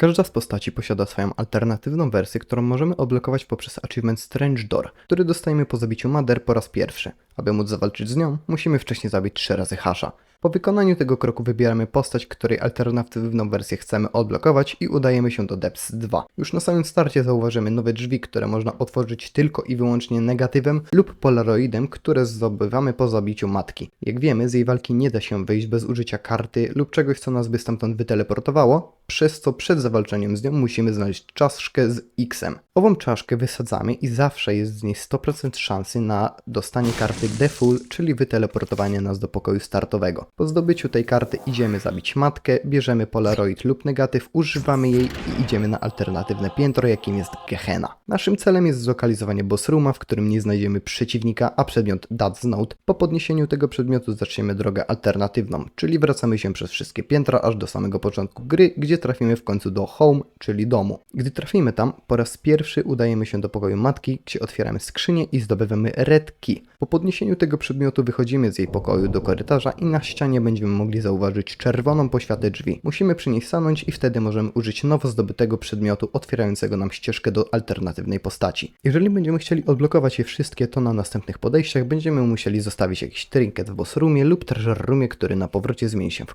Każda z postaci posiada swoją alternatywną wersję, którą możemy odblokować poprzez achievement Strange Door, który dostajemy po zabiciu Mader po raz pierwszy. Aby móc zawalczyć z nią, musimy wcześniej zabić 3 razy hasza. Po wykonaniu tego kroku wybieramy postać, której alternatywną wersję chcemy odblokować i udajemy się do Depths 2. Już na samym starcie zauważymy nowe drzwi, które można otworzyć tylko i wyłącznie negatywem lub polaroidem, które zdobywamy po zabiciu matki. Jak wiemy, z jej walki nie da się wyjść bez użycia karty lub czegoś, co nas by stamtąd wyteleportowało, przez co przed zawalczeniem z nią musimy znaleźć czaszkę z X-em. Ową czaszkę wysadzamy i zawsze jest z niej 100% szansy na dostanie karty Defull, czyli wyteleportowanie nas do pokoju startowego. Po zdobyciu tej karty idziemy zabić matkę, bierzemy Polaroid lub negatyw, używamy jej i idziemy na alternatywne piętro, jakim jest Gehenna. Naszym celem jest zlokalizowanie boss rooma, w którym nie znajdziemy przeciwnika, a przedmiot Dad's Note. Po podniesieniu tego przedmiotu zaczniemy drogę alternatywną, czyli wracamy się przez wszystkie piętra aż do samego początku gry, gdzie trafimy w końcu do home, czyli domu. Gdy trafimy tam, po raz pierwszy udajemy się do pokoju matki, gdzie otwieramy skrzynię i zdobywamy red key. Po podniesieniu tego przedmiotu wychodzimy z jej pokoju do korytarza i na ścianie będziemy mogli zauważyć czerwoną poświatę drzwi. Musimy przy niej stanąć i wtedy możemy użyć nowo zdobytego przedmiotu otwierającego nam ścieżkę do alternatywnej postaci. Jeżeli będziemy chcieli odblokować je wszystkie, to na następnych podejściach będziemy musieli zostawić jakiś trinket w boss roomie lub treasure roomie, który na powrocie zmieni się w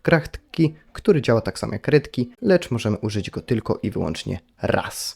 key, który działa tak samo jak red key, lecz możemy użyć go tylko i wyłącznie raz.